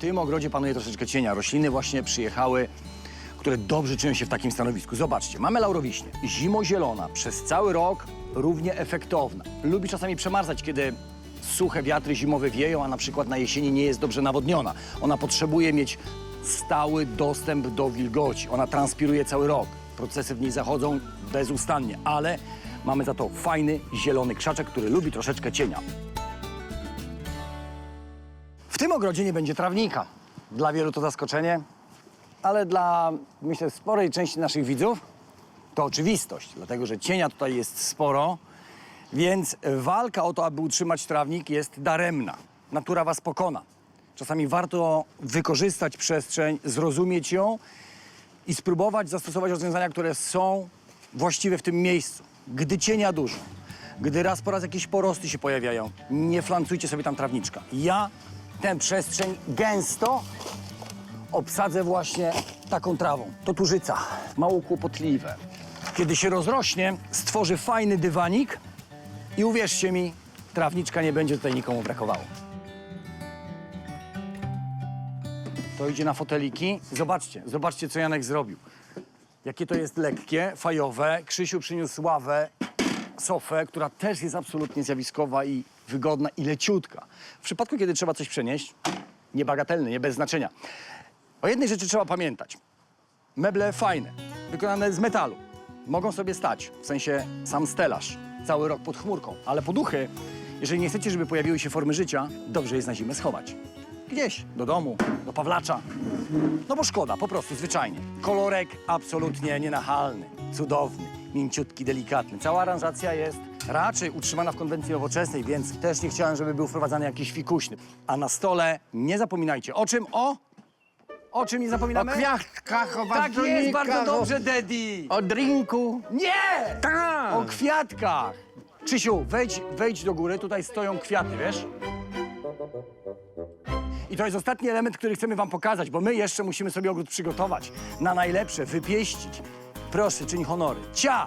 tym ogrodzie panuje troszeczkę cienia. Rośliny właśnie przyjechały, które dobrze czują się w takim stanowisku. Zobaczcie, mamy laurowiśnie. Zimozielona, przez cały rok równie efektowna. Lubi czasami przemarzać, kiedy suche wiatry zimowe wieją, a na przykład na jesieni nie jest dobrze nawodniona. Ona potrzebuje mieć stały dostęp do wilgoci. Ona transpiruje cały rok. Procesy w niej zachodzą bezustannie, ale mamy za to fajny, zielony krzaczek, który lubi troszeczkę cienia. Tym ogrodzie nie będzie trawnika. Dla wielu to zaskoczenie, ale dla, myślę, sporej części naszych widzów to oczywistość, dlatego że cienia tutaj jest sporo, więc walka o to, aby utrzymać trawnik jest daremna. Natura was pokona. Czasami warto wykorzystać przestrzeń, zrozumieć ją i spróbować zastosować rozwiązania, które są właściwe w tym miejscu. Gdy cienia dużo, gdy raz po raz jakieś porosty się pojawiają, nie flancujcie sobie tam trawniczka. Ja tę przestrzeń gęsto obsadzę właśnie taką trawą. To tużyca, mało kłopotliwe. Kiedy się rozrośnie, stworzy fajny dywanik i uwierzcie mi, trawniczka nie będzie tutaj nikomu brakowało. To idzie na foteliki. Zobaczcie, zobaczcie, co Janek zrobił. Jakie to jest lekkie, fajowe. Krzysiu przyniósł ławę, sofę, która też jest absolutnie zjawiskowa i wygodna i leciutka. W przypadku, kiedy trzeba coś przenieść, niebagatelne, nie bez znaczenia. O jednej rzeczy trzeba pamiętać. Meble fajne, wykonane z metalu. Mogą sobie stać, w sensie sam stelaż, cały rok pod chmurką. Ale poduchy, jeżeli nie chcecie, żeby pojawiły się formy życia, dobrze jest na zimę schować. Gdzieś, do domu, do Pawlacza. No bo szkoda, po prostu, zwyczajnie. Kolorek absolutnie nienachalny, cudowny, mięciutki, delikatny. Cała aranżacja jest raczej utrzymana w konwencji nowoczesnej, więc też nie chciałem, żeby był wprowadzany jakiś fikuśny. A na stole nie zapominajcie. O czym? O? O czym nie O zapominamy? kwiatkach, o Tak jest, bardzo o- dobrze, Daddy! O drinku. Nie! Tak. O kwiatkach! Krzysiu, wejdź, wejdź do góry, tutaj stoją kwiaty, wiesz? I to jest ostatni element, który chcemy wam pokazać, bo my jeszcze musimy sobie ogród przygotować na najlepsze, wypieścić. Proszę, czyń honory. Cia!